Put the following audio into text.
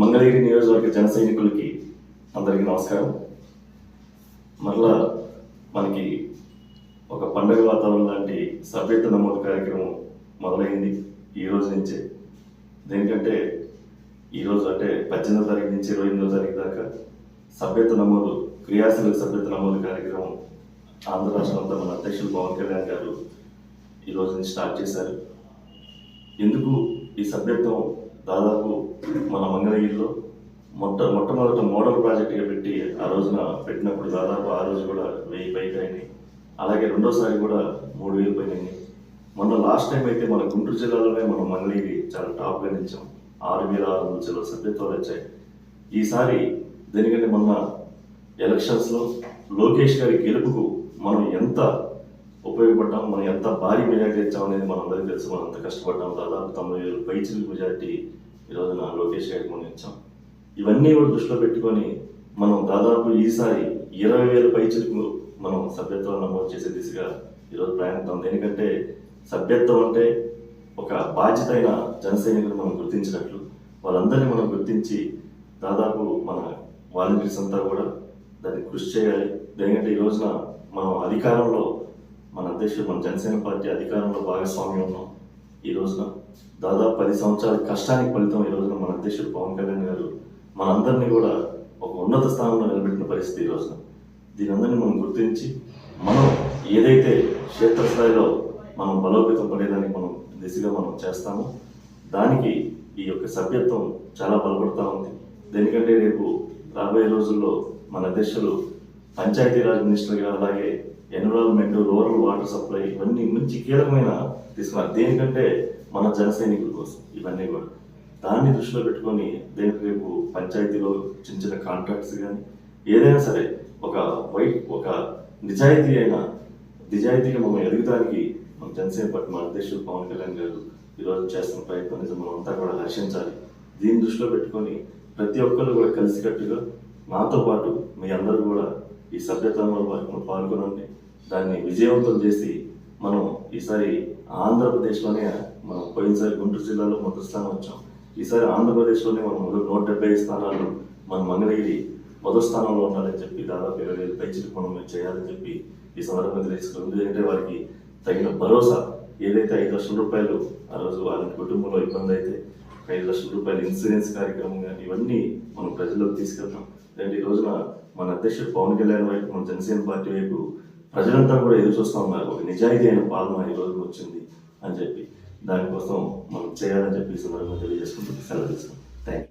మంగళగిరి నియోజకవర్గ జన సైనికులకి అందరికీ నమస్కారం. మరలా మనకి ఒక పండగ వాతావరణం లాంటి సభ్యత్వ నమోదు కార్యక్రమం మొదలైంది ఈ రోజు నుంచే. దేనికంటే ఈరోజు అంటే పద్దెనిమిదో తారీఖు నుంచి ఇరవై ఎనిమిదో తారీఖు దాకా సభ్యత్వ నమోదు క్రియాశీలక సభ్యత్వ నమోదు కార్యక్రమం ఆంధ్ర రాష్ట్రం అంతా మన అధ్యక్షులు పవన్ కళ్యాణ్ గారు ఈ రోజు నుంచి స్టార్ట్ చేశారు. ఎందుకు ఈ సభ్యత్వం దాదాపు మన మంగళగిరిలో మొట్ట మొట్టమొదటి మోడల్ ప్రాజెక్ట్గా పెట్టి ఆ రోజున పెట్టినప్పుడు దాదాపు ఆ రోజు కూడా వెయ్యి పైకి అయినాయి. అలాగే రెండోసారి కూడా మూడు వేలు పైన మొన్న లాస్ట్ టైం అయితే మన గుంటూరు జిల్లాలోనే మనం మంగళగిరి చాలా టాప్గా నిలిచాం. ఆరు వేల ఆరు వందల జిల్లా సభ్యత్వాలు వచ్చాయి. ఈసారి దేనికంటే మొన్న ఎలక్షన్స్లో లోకేష్ గారి గెలుపుకు మనం ఎంత ఉపయోగపడ్డాం మనం ఎంత భారీ మెజార్టీ ఇచ్చాం అనేది మనందరికీ తెలుసు. మనం ఎంత కష్టపడ్డాం దాదాపు తొంభై వేలు పైచిల్ మెజార్టీ ఈ రోజున లోకేష్ గారికి మనం ఇచ్చాం ఇవన్నీ కూడా దృష్టిలో పెట్టుకొని మనం దాదాపు ఈసారి ఇరవై వేల పైచిలకు మనం సభ్యత్వం నమోదు చేసే దిశగా ఈరోజు ప్రయాణిస్తాం ఎందుకంటే సభ్యత్వం అంటే ఒక బాధ్యత అయిన జన మనం గుర్తించినట్లు వాళ్ళందరినీ మనం గుర్తించి దాదాపు మన వాలంటీర్స్ అంతా కూడా దాన్ని కృషి చేయాలి. ఎందుకంటే ఈ రోజున మనం అధికారంలో మన అధ్యక్షుడు మన జనసేన పార్టీ అధికారంలో భాగస్వామ్యం ఉన్నాం ఈ రోజున దాదాపు పది సంవత్సరాల కష్టానికి ఫలితం ఈ రోజున మన అధ్యక్షుడు పవన్ కళ్యాణ్ గారు మనందరినీ కూడా ఒక ఉన్నత స్థానంలో నిలబెట్టిన పరిస్థితి ఈ రోజున. దీని మనం గుర్తించి మనం ఏదైతే క్షేత్రస్థాయిలో మనం బలోపేతం పడేదానికి మనం దిశగా మనం చేస్తామో దానికి ఈ యొక్క సభ్యత్వం చాలా బలపడతా ఉంది. దేనికంటే రేపు రాబోయే రోజుల్లో మన అధ్యక్షులు పంచాయతీరాజ్ మినిస్టర్గా అలాగే ఎన్విరాన్మెంట్ రూరల్ వాటర్ సప్లై ఇవన్నీ మంచి కీలకమైన తీసుకున్నారు. దేనికంటే మన జన సైనికుల కోసం ఇవన్నీ కూడా. దాన్ని దృష్టిలో పెట్టుకొని దేనికి రేపు పంచాయతీలో చిన్న చిన్న కాంట్రాక్ట్స్ కానీ ఏదైనా సరే ఒక వైట్ ఒక నిజాయితీ అయిన నిజాయితీగా మనం ఎదుగుదానికి మన జనసేన పార్టీ మన అధ్యక్షుడు పవన్ కళ్యాణ్ గారు ఈరోజు చేస్తున్న ప్రయత్నం నిజం మనం అంతా కూడా హర్షించాలి. దీన్ని దృష్టిలో పెట్టుకొని ప్రతి ఒక్కరు కూడా కలిసికట్టుగా నాతో పాటు మీ అందరూ కూడా ఈ సభ్యతంలో పాల్గొనండి. దాన్ని విజయవంతం చేసి మనం ఈసారి ఆంధ్రప్రదేశ్లోనే మనం పోయినసారి గుంటూరు జిల్లాలో మొదటి స్థానం వచ్చాం. ఈసారి ఆంధ్రప్రదేశ్లోనే మనం మొదటి నూట డెబ్బై స్థానాలు మన మంగళగిరి మొదటి స్థానంలో ఉండాలని చెప్పి దాదాపు ఇరవై వేలు పైచిలకు మనం చేయాలని చెప్పి ఈ సందర్భంగా తెలుసుకున్నాం ఎందుకంటే వారికి తగిన భరోసా ఏదైతే ఐదు లక్షల రూపాయలు ఆ రోజు వారి కుటుంబంలో ఇబ్బంది అయితే ఐదు లక్షల రూపాయల ఇన్సూరెన్స్ కార్యక్రమం కానీ ఇవన్నీ మనం ప్రజల్లోకి తీసుకెళ్తాం. లేదంటే ఈ రోజున మన అధ్యక్షుడు పవన్ కళ్యాణ్ వైపు మన జనసేన పార్టీ వైపు ప్రజలంతా కూడా ఎదురు చూస్తూ ఉన్నారు. ఒక నిజాయితీ అయిన పాలన ఈ రోజు వచ్చింది అని చెప్పి. దానికోసం మనం చేయాలని చెప్పి సందర్భంగా తెలియజేసుకుంటూ సెలవు తీసుకుంటాం